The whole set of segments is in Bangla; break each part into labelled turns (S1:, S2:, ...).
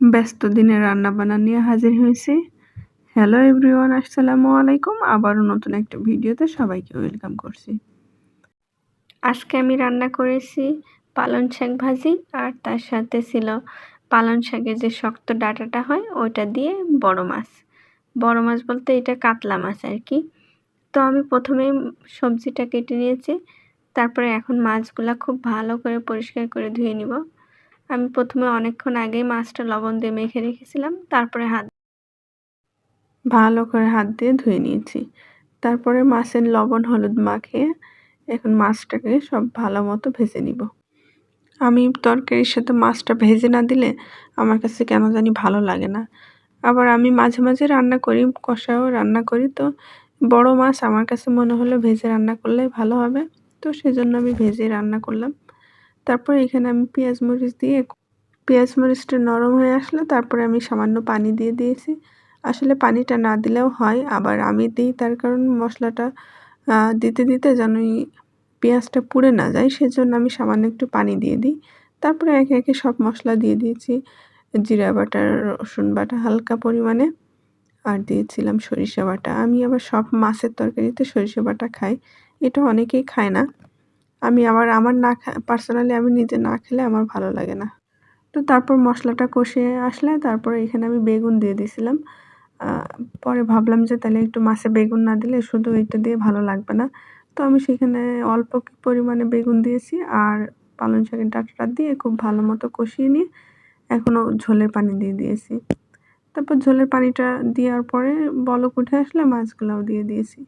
S1: ব্যস্ত দিনে রান্না বান্না নিয়ে হাজির হয়েছি। হ্যালো এভরিওয়ান আসসালামু আলাইকুম। আবারও নতুন একটা ভিডিওতে সবাইকে ওয়েলকাম করছি। আজকে আমি রান্না করেছি পালং শাক ভাজি আর তার সাথে ছিল পালং শাকের যে শক্ত ডাটাটা হয়, ওইটা দিয়ে বড় মাছ। বড় মাছ বলতে এটা কাতলা মাছ আর কি। তো আমি প্রথমেই সবজিটা কেটে নিয়েছি, তারপরে এখন মাছগুলা খুব ভালো করে পরিষ্কার করে ধুয়ে নিব। আমি প্রথমে অনেকক্ষণ আগেই মাছটা লবণ দিয়ে মেখে রেখেছিলাম, তারপরে হাত ভালো করে হাত দিয়ে ধুয়ে নিয়েছি। তারপরে মাছের লবণ হলুদ মাখিয়ে এখন মাছটাকে সব ভালো মতো ভেজে নিব। আমি তরকারির সাথে মাছটা ভেজে না দিলে আমার কাছে কেন জানি ভালো লাগে না। আবার আমি মাঝে মাঝে রান্না করি, কষাও রান্না করি, তো বড় মাছ আমার কাছে মনে হলো ভেজে রান্না করলে ভালো হবে, তো সেজন্য আমি ভেজে রান্না করলাম। তারপর এখানে আমি পেঁয়াজ মরিচ দিয়ে পেঁয়াজ মরিচটা নরম হয়ে আসলে তারপরে আমি সামান্য পানি দিয়ে দিয়েছি। আসলে পানিটা না দিলেও হয়, আবার আমি দিই তার কারণ মশলাটা দিতে দিতে যেন পেঁয়াজটা পুড়ে না যায়, সেজন্য আমি সামান্য একটু পানি দিয়ে দিই। তারপরে একে একে সব মশলা দিয়ে দিয়েছি, জিরা বাটা, রসুন বাটা হালকা পরিমাণে, আর দিয়েছিলাম সরিষা বাটা। আমি আবার সব মাছের তরকারিতে সরিষা বাটা খাই, এটা অনেকেই খায় না। আমি আবার আমার না পার্সোনালি আমি নিজে না খেলে আমার ভালো লাগে না। তো তারপর মশলাটা কষিয়ে আসলে তারপরে এখানে আমি বেগুন দিয়ে দিয়েছিলাম। পরে ভাবলাম যে তাহলে একটু মাছে বেগুন না দিলে শুধু এটা দিয়ে ভালো লাগবে না। তো আমি সেখানে অল্প পরিমাণে বেগুন দিয়েছি আর পালং শাকের ডাঁটাটা দিয়ে খুব ভালো মতো কষিয়ে নিয়ে এখনও ঝোলের পানি দিয়ে দিয়েছি। তারপর ঝোলের পানিটা দেওয়ার পরে বলক উঠে আসলে মাছগুলাও দিয়ে দিয়েছি।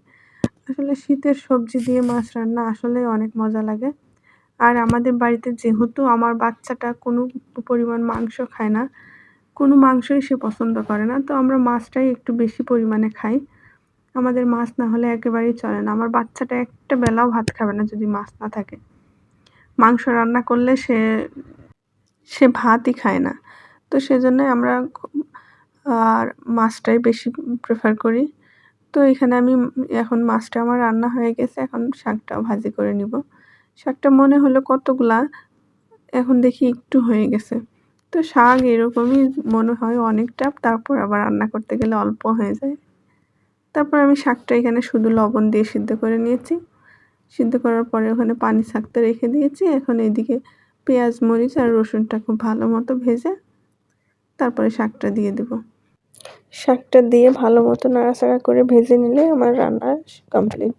S1: আসলে শীতের সবজি দিয়ে মাছ রান্না আসলে অনেক মজা লাগে। আর আমাদের বাড়িতে যেহেতু আমার বাচ্চাটা কোনো পরিমাণ মাংস খায় না, কোনো মাংসই সে পছন্দ করে না, তো আমরা মাছটাই একটু বেশি পরিমাণে খাই। আমাদের মাছ না হলে একেবারেই চলে না। আমার বাচ্চাটা একটা বেলাও ভাত খাবে না যদি মাছ না থাকে। মাংস রান্না করলে সে সে ভাতই খায় না। তো সেজন্যই আমরা আর মাছটাই বেশি প্রেফার করি। তো এখানে আমি এখন মাছটা আমার রান্না হয়ে গেছে, এখন শাকটাও ভাজি করে নিব। শাকটা মনে হলো কতগুলা, এখন দেখি একটু হয়ে গেছে। তো শাক এরকমই মনে হয় অনেকটা, তারপর আবার রান্না করতে গেলে অল্প হয়ে যায়। তারপর আমি শাকটা এখানে শুধু লবণ দিয়ে সিদ্ধ করে নিয়েছি। সিদ্ধ করার পরে ওখানে পানি থাকতে রেখে দিয়েছি। এখন এদিকে পেঁয়াজ, মরিচ আর রসুনটা খুব ভালো মতো ভেজে তারপরে শাকটা দিয়ে দেব। শাকটা দিয়ে ভালো মতো নাড়াচাড়া করে ভেজে নিলে আমার রান্না কমপ্লিট।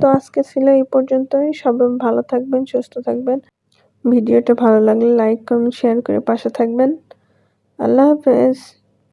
S1: তো আজকে ছিল এই পর্যন্তই। সবাই ভালো থাকবেন, সুস্থ থাকবেন। ভিডিওটা ভালো লাগলে লাইক, কমেন্ট, শেয়ার করে পাশে থাকবেন। আল্লাহ হাফেজ।